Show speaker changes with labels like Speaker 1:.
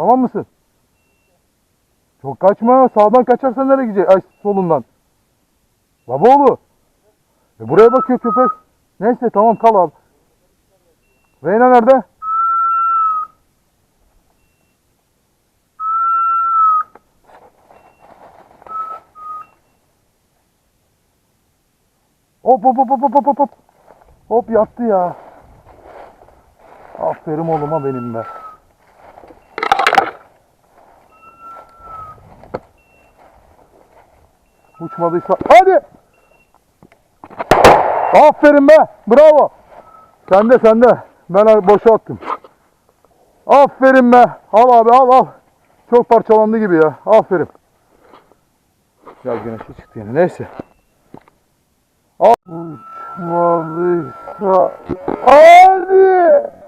Speaker 1: Tamam mısın? Çok kaçma. Sağdan kaçarsan nereye gidecek? Ay solundan. Babaoğlu. E buraya bakıyor köpek. Neyse tamam kal abi. Reyna nerede? Hop hop hop hop hop hop hop. Hop yattı ya. Aferin oğluma benim be. Uçmadıysa hadi. Aferin be. Bravo. Sende sende. Ben boşa attım. Aferin be. Al abi al al. Çok parçalandı gibi ya. Aferin. Ya güneşe çıktı yine. Neyse. Al. Uçmadıysa. Hadi.